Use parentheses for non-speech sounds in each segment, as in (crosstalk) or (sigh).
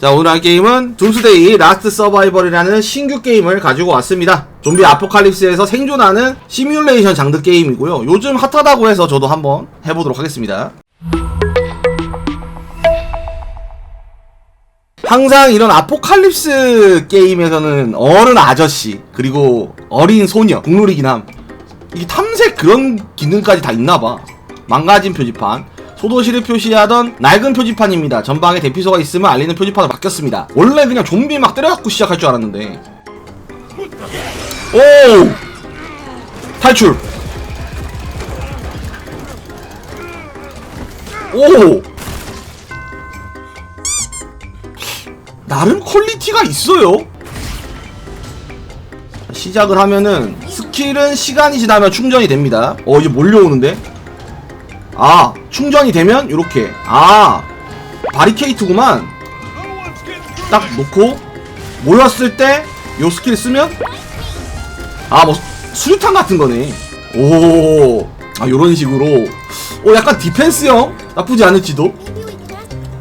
자 오늘 할 게임은 둠스데이 라스트 서바이벌이라는 신규 게임을 가지고 왔습니다. 좀비 아포칼립스에서 생존하는 시뮬레이션 장르 게임이고요. 요즘 핫하다고 해서 저도 한번 해보도록 하겠습니다. 항상 이런 아포칼립스 게임에서는 어른 아저씨 그리고 어린 소녀 국룰이긴 함 이게 탐색 그런 기능까지 다 있나봐. 망가진 표지판 소도시를 표시하던 낡은 표지판입니다 전방에 대피소가 있으면 알리는 표지판으로 바뀌었습니다 원래 그냥 좀비 막 때려갖고 시작할 줄 알았는데 오 탈출 오 나름 퀄리티가 있어요. 자, 시작을 하면은 스킬은 시간이 지나면 충전이 됩니다. 어 이제 몰려오는데? 아 충전이 되면 이렇게 아 바리케이트구만. 딱 놓고 모였을 때 요 스킬 쓰면 아 뭐 수류탄 같은 거네. 오. 아 요런 식으로 오 약간 디펜스형 나쁘지 않을지도.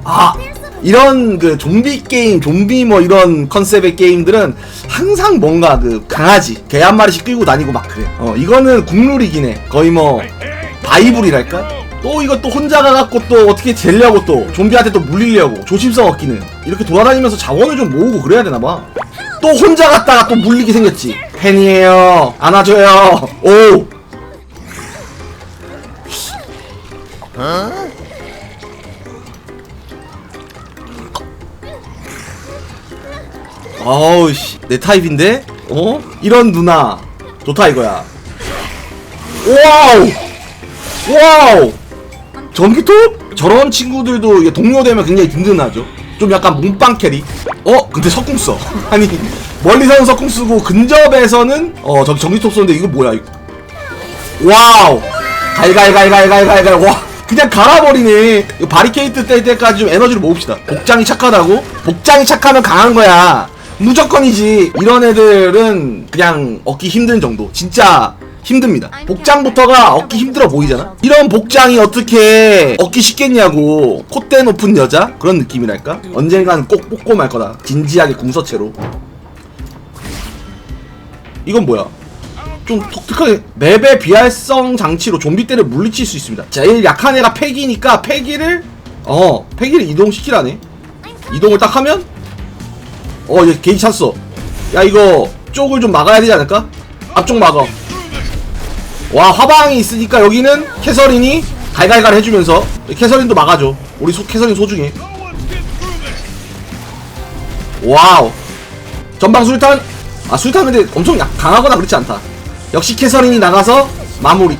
아 이런 그 좀비 게임, 좀비 뭐 이런 컨셉의 게임들은 항상 뭔가 그 강아지 개 한 마리씩 끌고 다니고 막 그래. 어 이거는 국룰이긴 해. 거의 뭐 바이블이랄까? 또 이거 또 혼자 가갖고 또 어떻게 되려고 또 좀비한테 또 물리려고 조심성 얻기는 이렇게 돌아다니면서 자원을 좀 모으고 그래야 되나봐. 또 혼자 갔다가 또 물리게 생겼지. 팬이에요. 안아줘요. 오. 어우 씨, 내 타입인데? 어? 이런 누나 좋다 이거야. 와우! 와우! 전기톱? 저런 친구들도 이게 동료되면 굉장히 든든하죠. 좀 약간 몸빵 캐리. 어? 근데 석궁 써. (laughs) 아니 멀리서는 석궁 쓰고 근접에서는 어 저기 전기톱 쏘는데 이거 뭐야 이거. 와우! 갈갈갈갈갈갈갈 와 그냥 갈아버리네 이거 바리케이트 뗄 때까지 좀 에너지를 모읍시다 복장이 착하다고? 복장이 착하면 강한 거야 무조건이지 이런 애들은 그냥 얻기 힘든 정도 진짜 힘듭니다 복장부터가 얻기 힘들어 보이잖아 이런 복장이 어떻게 얻기 쉽겠냐고 콧대 높은 여자? 그런 느낌이랄까? 언젠간 꼭 뽑고 말 거다 진지하게 궁서체로 이건 뭐야 좀 독특하게 맵의 비활성 장치로 좀비 떼를 물리칠 수 있습니다. 제일 약한 애가 패기니까 패기를 어 패기를 이동시키라네. 이동을 딱 하면 어얘 찼어. 야 이거 쪽을 좀 막아야 되지 않을까? 앞쪽 막아. 와 화방이 있으니까 여기는 캐서린이 갈갈갈 해주면서 캐서린도 막아줘. 우리 소, 캐서린 소중해. 와우. 전방 수류탄. 아 수류탄 근데 엄청 약, 강하거나 그렇지 않다. 역시 캐서린이 나가서 마무리.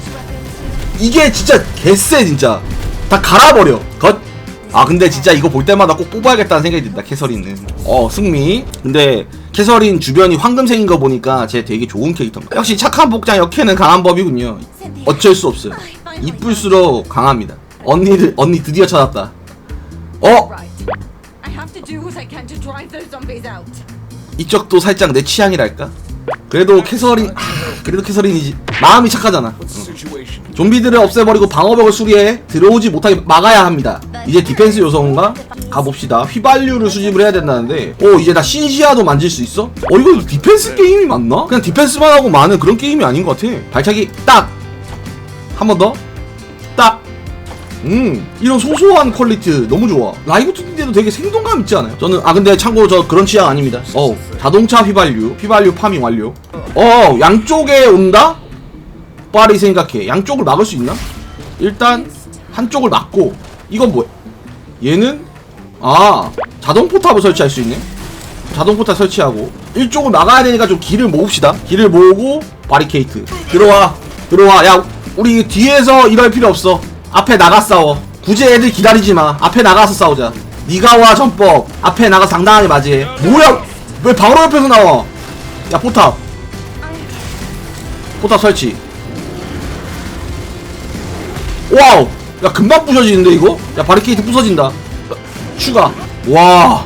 이게 진짜 개쎄 진짜. 다 갈아버려. 겉. 아 근데 진짜 이거 볼 때마다 꼭 뽑아야겠다는 생각이 든다 캐서린은. 어 승미. 근데 캐서린 주변이 황금색인 거 보니까 쟤 되게 좋은 캐릭터입니다. 역시 착한 복장 역해는 강한 법이군요. 어쩔 수 없어요. 이쁠수록 강합니다. 언니들 언니 드디어 찾았다. 어. 이쪽도 살짝 내 취향이랄까? 그래도 캐서린 아, 그래도 캐서린이지 마음이 착하잖아 응. 좀비들을 없애버리고 방어벽을 수리해 들어오지 못하게 막아야 합니다 이제 디펜스 요소인가? 가봅시다 휘발유를 수집을 해야 된다는데 어 이제 나 신시아도 만질 수 있어? 어 이거 디펜스 게임이 맞나? 그냥 디펜스만 하고 많은 그런 게임이 아닌 것 같아 발차기 딱! 한 번 더 딱! 음 이런 소소한 퀄리티 너무 좋아 라이브 2D인데도 되게 생동감 있지 않아요? 저는 아 근데 참고로 저 그런 취향 아닙니다 어 자동차 휘발유 휘발유 파밍 완료 어 양쪽에 온다? 빨리 생각해. 양쪽을 막을 수 있나? 일단 한쪽을 막고 이건 뭐야? 얘는? 아 자동 포탑을 설치할 수 있네. 자동 포탑 설치하고. 일쪽을 막아야 되니까 좀 길을 모읍시다. 길을 모으고 바리케이트. 들어와. 들어와. 야 우리 뒤에서 이럴 필요 없어. 앞에 나가 싸워. 굳이 애들 기다리지 마. 앞에 나가서 싸우자. 니가 와 전법. 앞에 나가 당당하게 맞이해. 뭐야? 왜 바로 옆에서 나와? 야 포탑. 포탑 설치 와우! 야 금방 부셔지는데 이거? 야 바리케이트 부서진다. 야, 추가. 와.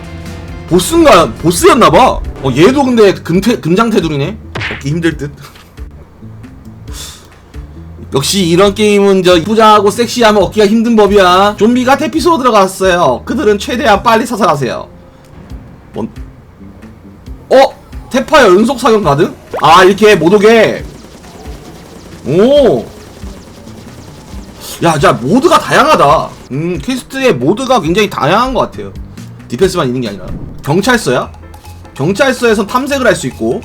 보스인가 보스였나봐. 어 얘도 근데 금태 금장 테두리네. 얻기 힘들 듯. (laughs) 역시 이런 게임은 저 이쁘장하고 섹시하면 얻기가 힘든 법이야. 좀비가 대피소로 들어갔어요. 그들은 최대한 빨리 사살하세요. 뭔? 어? 테파의 연속 사격 가능? 아 이렇게 못 오게. 오. 야, 자 모드가 다양하다. 음, 퀘스트의 모드가 굉장히 다양한 것 같아요. 디펜스만 있는 게 아니라 경찰서야? 경찰서에선 탐색을 할 수 있고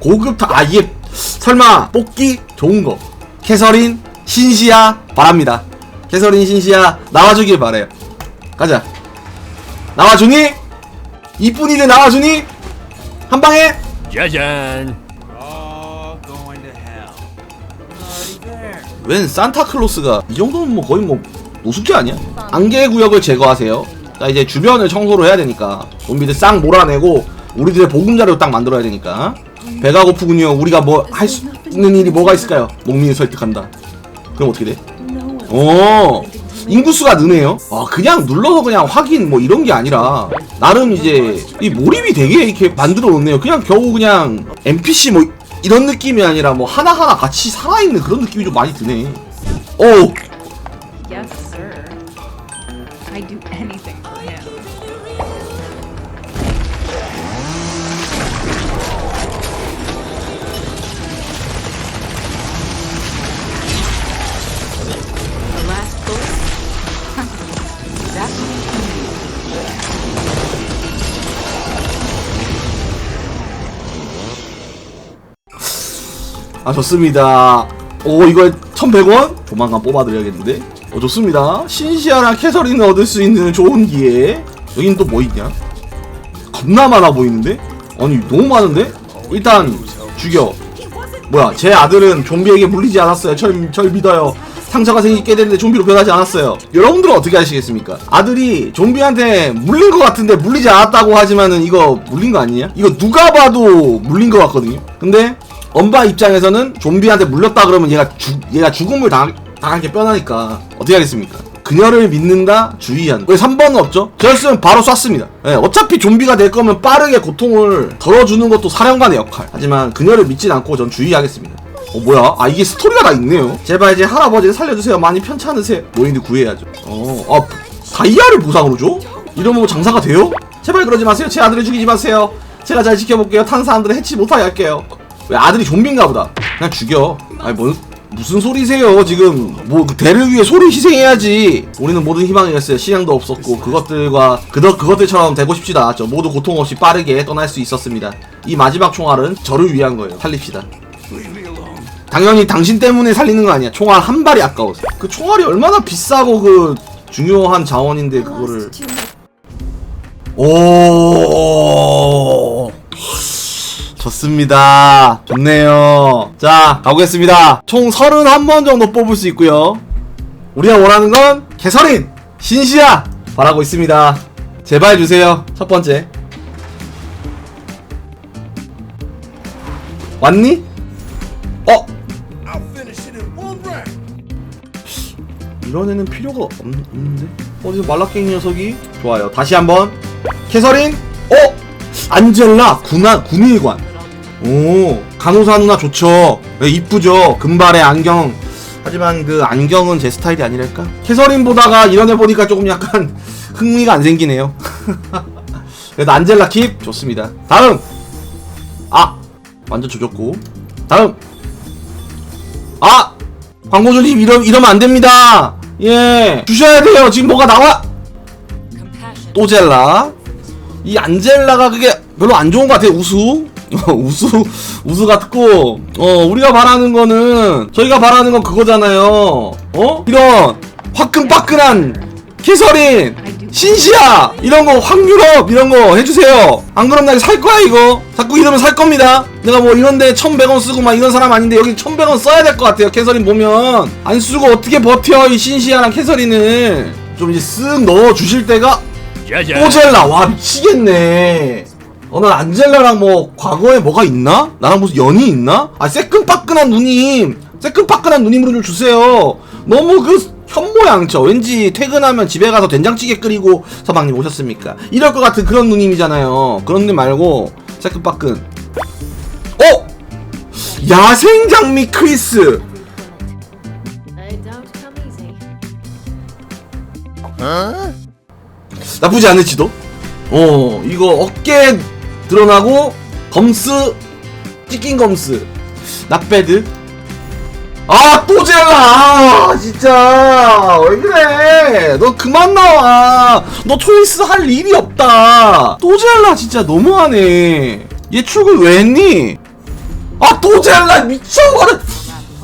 고급 타, 아 이게 설마 뽑기 좋은 거. 캐서린 신시아 바랍니다. 캐서린 신시아 나와주길 바래요. 가자. 나와주니? 이쁜이들 나와주니? 한 방에? 짜잔. 웬 산타클로스가 이 정도면 뭐 거의 뭐 노숙자 아니야? 안개 구역을 제거하세요. 자 이제 주변을 청소를 해야 되니까 좀비들 싹 몰아내고 우리들의 보금자료 딱 만들어야 되니까 배가 고프군요. 우리가 뭐 할 수 있는 일이 뭐가 있을까요? 농민을 설득한다. 그럼 어떻게 돼? 어 인구수가 느네요. 아 그냥 눌러서 그냥 확인 뭐 이런 게 아니라 나름 이제 이 몰입이 되게 이렇게 만들어 놓네요. 그냥 겨우 그냥 NPC 뭐 이런 느낌이 아니라 뭐 하나하나 같이 살아있는 그런 느낌이 좀 많이 드네. 오 Yes, 아 좋습니다. 오 이거 1,100원? 조만간 뽑아드려야겠는데. 어 좋습니다. 신시아랑 캐서린을 얻을 수 있는 좋은 기회. 여긴 또 뭐 있냐? 겁나 많아 보이는데? 아니 너무 많은데? 일단 죽여. 뭐야 제 아들은 좀비에게 물리지 않았어요. 절, 절 믿어요. 상처가 생기게 되는데 좀비로 변하지 않았어요. 여러분들은 어떻게 하시겠습니까? 아들이 좀비한테 물린 것 같은데 물리지 않았다고 하지만은 이거 물린 거 아니냐? 이거 누가 봐도 물린 것 같거든요. 근데 엄마 입장에서는 좀비한테 물렸다 그러면 얘가 죽 얘가 죽음을 당, 당할 게 뻔하니까. 어떻게 하겠습니까? 그녀를 믿는다 주의한다 왜 3번은 없죠? 저였으면 바로 쐈습니다. 예, 어차피 좀비가 될 거면 빠르게 고통을 덜어주는 것도 사령관의 역할. 하지만 그녀를 믿진 않고 전 주의하겠습니다. 어 뭐야? 아 이게 스토리가 다 있네요. 제발 이제 할아버지를 살려주세요. 많이 편찮으세요. 노인들 구해야죠. 어아 다이아를 보상으로 줘? 이러면 뭐 장사가 돼요? 제발 그러지 마세요. 제 아들을 죽이지 마세요. 제가 잘 지켜볼게요. 탄 사람들을 해치 못하게 할게요 왜 아들이 좀비인가 보다. 그냥 죽여. 아니 뭐 무슨 소리세요 지금? 뭐그 대를 위해 소를 희생해야지. 우리는 모든 희망이 있어요. 시장도 없었고 그것들과 그것, 그것들처럼 되고 싶지도 않았죠 모두 고통 없이 빠르게 떠날 수 있었습니다. 이 마지막 총알은 저를 위한 거예요. 살립시다. 당연히 당신 때문에 살리는 거 아니야. 총알 한 발이 아까워서. 그 총알이 얼마나 비싸고 그 중요한 자원인데 그거를. 오 좋습니다. 좋네요. 자, 가보겠습니다. 총 31번 정도 뽑을 수 있고요. 우리가 원하는 건 개설인! 신시야! 바라고 있습니다. 제발 주세요. 첫 번째. 왔니? 어? 이런 애는 필요가 없, 없는데? 어디서 말라깽이 녀석이? 좋아요. 다시 한번. 캐서린? 어? 안젤라 군화 군의관. 오 간호사 누나 좋죠. 네, 이쁘죠. 금발의 안경. 하지만 그 안경은 제 스타일이 아니랄까? 캐서린 보다가 이런 애 보니까 조금 약간 (laughs) 흥미가 안 생기네요. (laughs) 그래도 안젤라 킵 좋습니다. 다음. 아 완전 조졌고. 다음. 아 광고주님 이러, 이러면 안 됩니다. 예 주셔야 돼요. 지금 뭐가 나와? 또 젤라. 이 안젤라가 그게 별로 안 좋은 것 같아요. 우수. 어, 우수 우수 같고 어 우리가 바라는 거는 저희가 바라는 건 그거잖아요. 어 이런 화끈빠끈한 캐서린 신시아 이런 거 황유럽 이런 거 해주세요. 안 그럼 나 살 거야 이거. 자꾸 이러면 살 겁니다. 내가 뭐 이런데 1,100원 쓰고 막 이런 사람 아닌데 여기 1,100원 써야 될 것 같아요. 캐서린 보면 안 쓰고 어떻게 버텨 이 신시아랑 캐서린을 좀 이제 쓱 넣어 주실 때가. 오젤라 와 미치겠네 어, 난 안젤라랑 뭐 과거에 뭐가 있나? 나랑 무슨 연이 있나? 아 새끈빠끈한 누님 새끈빠끈한 누님으로 좀 주세요 너무 그 현모양처 왠지 퇴근하면 집에 가서 된장찌개 끓이고 서방님 오셨습니까? 이럴 것 같은 그런 누님이잖아요 그런 누님 말고 새끈빠끈 어? 야생 장미 크리스 I don't come easy. 나쁘지 않을지도 어 이거 어깨 드러나고 검스 찢긴 검스. 낫배드. 아 또 젤라 아, 진짜. 왜 그래? 너 그만 나와. 너 초이스 할 일이 없다. 또 젤라 진짜. 너무하네. 얘 출근 왜 했니? 아 또 젤라! 미쳐버려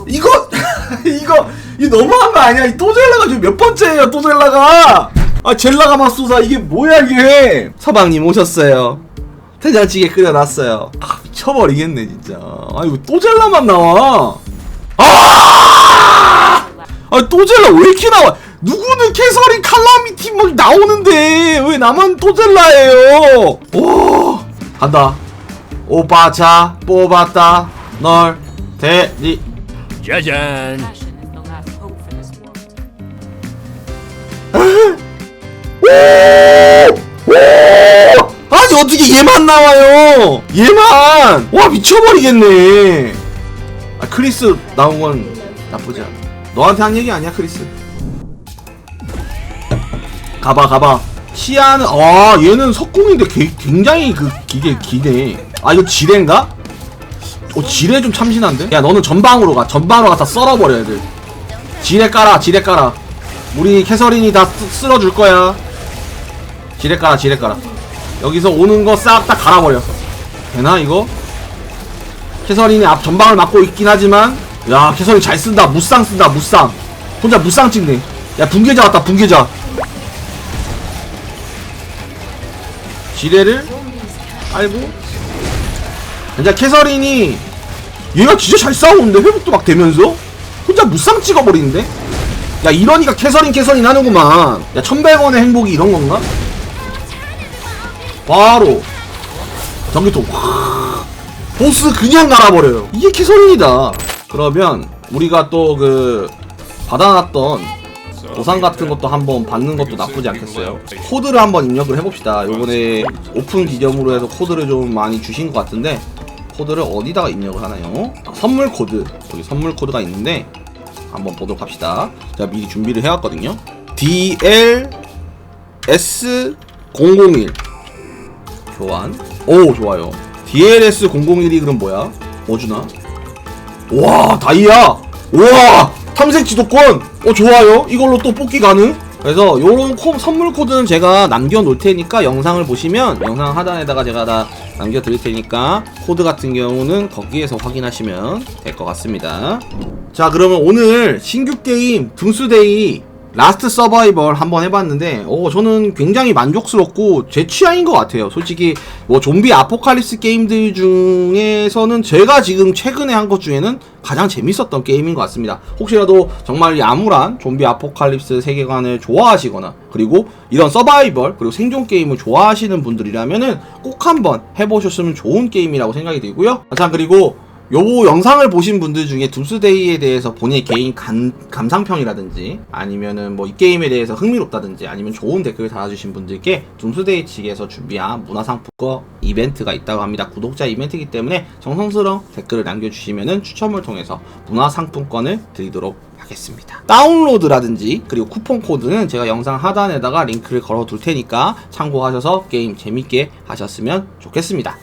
이거 (laughs) 이거 이거 너무한 거 아니야? 이 또 젤라가 지금 몇 번째예요 또 젤라가? 아 젤라가 마소사. 이게 뭐야 이게? 서방님 오셨어요 된장찌개 끓여놨어요. 아 미쳐버리겠네 진짜. 아 이거 또젤라만 나와. 아! 아 또 젤라 왜 이렇게 나와? 누구는 캐서린 칼라미티 막 나오는데 왜 나만 또 젤라예요? 오 간다. 오빠 자 뽑았다. 널 대리. 짜잔. Passion 어떻게 얘만 나와요? 얘만! 와 미쳐버리겠네. 아 크리스 나온 건 나쁘지 않아. 너한테 한 얘기 아니야 크리스? 가봐 가봐. 시야는 아 얘는 석궁인데 개- 굉장히 그 기계 기네. 아 이거 지뢰인가? 어 지뢰 좀 참신한데? 야 너는 전방으로 가. 전방으로 가서 썰어버려 애들 지뢰 깔아 지뢰 깔아. 우리 캐서린이 다 쓰- 쓸어줄 거야. 지뢰 깔아 지뢰 깔아 여기서 오는 거 싹 다 갈아버려 되나 이거? 캐서린이 앞 전방을 막고 있긴 하지만 야 캐서린 잘 쓴다. 무쌍 쓴다 무쌍. 혼자 무쌍 찍네. 야 붕괴자 왔다 붕괴자. 지뢰를 알고. 진짜 캐서린이 얘가 진짜 잘 싸우는데? 회복도 막 되면서? 혼자 무쌍 찍어버리는데? 야 이러니까 캐서린 캐서린 하는구만. 야 1100원의 행복이 이런 건가? 바로 전기통 확. 보스 그냥 갈아버려요. 이게 캐서린이다. 그러면 우리가 또 그 받아놨던 보상 같은 것도 한번 받는 것도 나쁘지 않겠어요? 코드를 한번 입력을 해봅시다. 요번에 오픈 기념으로 해서 코드를 좀 많이 주신 것 같은데 코드를 어디다가 입력을 하나요? 아, 선물 코드. 여기 선물 코드가 있는데 한번 보도록 합시다. 제가 미리 준비를 해왔거든요. DLS001 교환. 오 좋아요. DLS 001이 그럼 뭐야? 뭐 주나? 와 다이아. 우와 탐색 지도권. 어 좋아요. 이걸로 또 뽑기 가능. 그래서 요런 코, 선물 코드는 제가 남겨 놓을 테니까 영상을 보시면 영상 하단에다가 제가 다 남겨 드릴 테니까 코드 같은 경우는 거기에서 확인하시면 될 것 같습니다. 자 그러면 오늘 신규 게임 등수데이 라스트 서바이벌 한번 해봤는데 어 저는 굉장히 만족스럽고 제 취향인 것 같아요. 솔직히 뭐 좀비 아포칼립스 게임들 중에서는 제가 지금 최근에 한 것 중에는 가장 재밌었던 게임인 것 같습니다. 혹시라도 정말 이 암울한 좀비 아포칼립스 세계관을 좋아하시거나 그리고 이런 서바이벌 그리고 생존 게임을 좋아하시는 분들이라면은 꼭 한번 해보셨으면 좋은 게임이라고 생각이 들고요. 자 그리고 요 영상을 보신 분들 중에 둠스데이에 대해서 본인의 개인 감, 감상평이라든지 아니면은 뭐 이 게임에 대해서 흥미롭다든지 아니면 좋은 댓글 달아주신 분들께 둠스데이 측에서 준비한 문화상품권 이벤트가 있다고 합니다. 구독자 이벤트이기 때문에 정성스러운 댓글을 남겨주시면은 추첨을 통해서 문화상품권을 드리도록 하겠습니다. 다운로드라든지 그리고 쿠폰 코드는 제가 영상 하단에다가 링크를 걸어 둘 테니까 참고하셔서 게임 재밌게 하셨으면 좋겠습니다.